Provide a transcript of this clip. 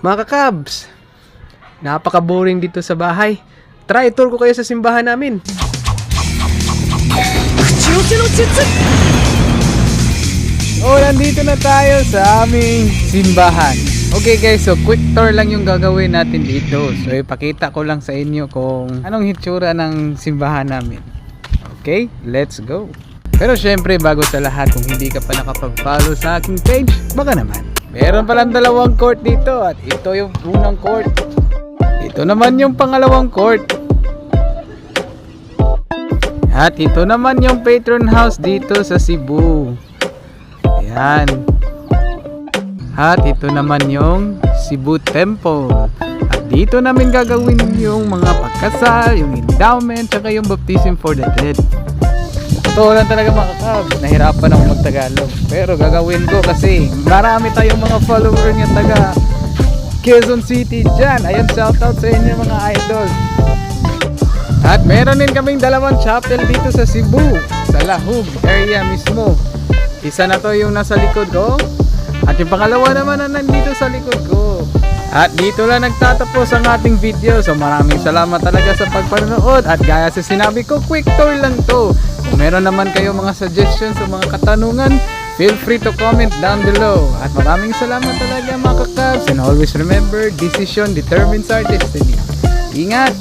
Mga kakabs, napaka-boring dito sa bahay. Try, tour ko kayo sa simbahan namin. Oh, nandito na tayo sa aming simbahan. Okay guys, so quick tour lang yung gagawin natin dito. So ipakita ko lang sa inyo kung anong hitsura ng simbahan namin. Okay, let's go. Pero syempre, bago sa lahat, kung hindi ka pa nakapag-follow sa aking page, baka naman. Meron palang dalawang court dito at ito yung unang court. Ito naman yung pangalawang court. At ito naman yung patron house dito sa Cebu. Ayan. At ito naman yung Cebu Temple. At dito namin gagawin yung mga pagkasal, yung endowment, tsaka yung baptism for the dead. Totoo lang talaga mga kakabs, nahirapan ako mag-Tagalog. Pero gagawin ko kasi marami tayong mga follower ng taga Quezon City dyan. Ayan, shoutout sa inyo mga idol. At meron din kaming dalawang chapel dito sa Cebu, sa Lahug area mismo. Isa na to yung nasa likod ko. At yung pangalawa naman na nandito sa likod ko. At dito lang nagtatapos ang ating video. So maraming salamat talaga sa pagpanonood. At gaya sa sinabi ko, quick tour lang to. Meron naman kayo mga suggestions o mga katanungan, feel free to comment down below. At maraming salamat talaga mga kakabs. And always remember, decision determines our destiny. Ingat!